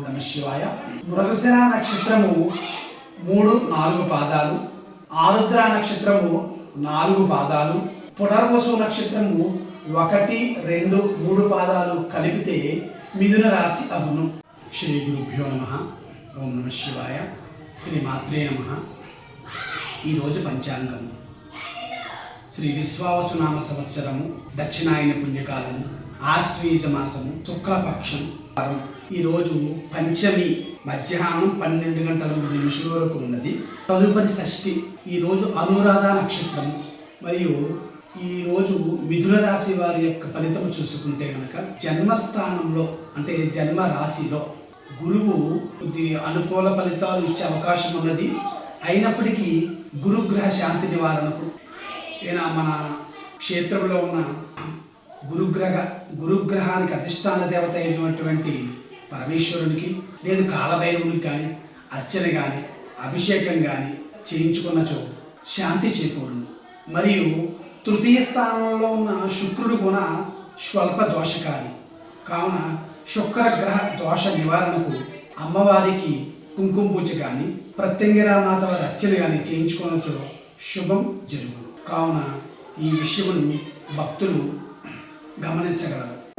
శివాయ. మృగశిర నక్షత్రము మూడు నాలుగు పాదాలు. ఆరుద్ర నక్షత్రము నాలుగు పాదాలు. పునర్వసు నక్షత్రము ఒకటి రెండు మూడు పాదాలు కలిపితే మిథున రాశి అగును. శ్రీ గురుభ్యో నమ. ఓం నమ శివాయ. శ్రీ మాత్రే నమ. ఈరోజు పంచాంగము. శ్రీ విశ్వావసునామ సంవత్సరము దక్షిణాయన పుణ్యకాలము. ఆశ్వీజ మాసము శుక్లపక్షం. వారం. ఈరోజు పంచమి మధ్యాహ్నం పన్నెండు గంటల మూడు నిమిషాల వరకు ఉన్నది. తదుపరి షష్ఠి ఈరోజు అనురాధ నక్షత్రం. మరియు ఈరోజు మిథున రాశి వారి యొక్క ఫలితం చూసుకుంటే కనుక జన్మస్థానంలో అంటే జన్మ రాశిలో గురువు కొద్ది అనుకూల ఫలితాలు ఇచ్చే అవకాశం ఉన్నది. అయినప్పటికీ గురుగ్రహ శాంతి నివారణకు ఈయన మన క్షేత్రంలో ఉన్న గురుగ్రహ గురుగ్రహానికి అధిష్టాన దేవత అయినటువంటి పరమేశ్వరునికి లేదు కాలభైరవునికి కానీ అర్చన కానీ అభిషేకం కానీ చేయించుకున్నచో శాంతి చేకూరును. మరియు తృతీయ స్థానంలో ఉన్న శుక్రుడు కూడా స్వల్ప దోషకారి. కావున శుక్రగ్రహ దోష నివారణకు అమ్మవారికి కుంకుమ పూజ కానీ ప్రత్యంగిరామాత వారి అర్చన కానీ చేయించుకోనచో శుభం జరుగును. కావున ఈ విషయమును భక్తులు గమనించగలరు.